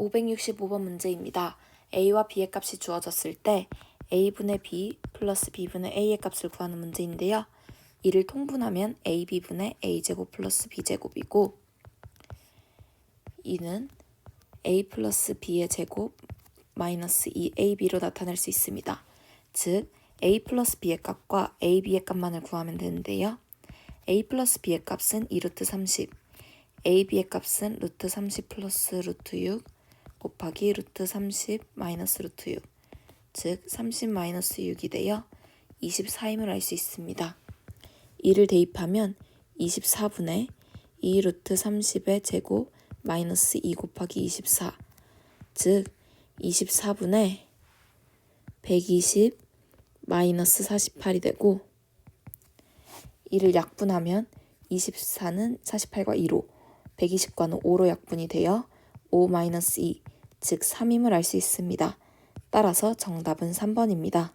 565번 문제입니다. a와 b의 값이 주어졌을 때 a분의 b 플러스 b분의 a의 값을 구하는 문제인데요. 이를 통분하면 ab분의 a제곱 플러스 b제곱이고 이는 a 플러스 b의 제곱 마이너스 2ab로 나타낼 수 있습니다. 즉 a 플러스 b의 값과 ab의 값만을 구하면 되는데요. a 플러스 b의 값은 2루트 30, ab의 값은 루트 30 플러스 루트 6 곱하기 루트 30 마이너스 루트 6, 즉 30 마이너스 6이 되어 24임을 알 수 있습니다. 이를 대입하면 24분의 2 루트 30의 제곱 마이너스 2 곱하기 24, 즉 24분의 120 마이너스 48이 되고 이를 약분하면 24는 48과 2로 120과는 5로 약분이 되어 5 마이너스 2, 즉 3임을 알 수 있습니다. 따라서 정답은 3번입니다.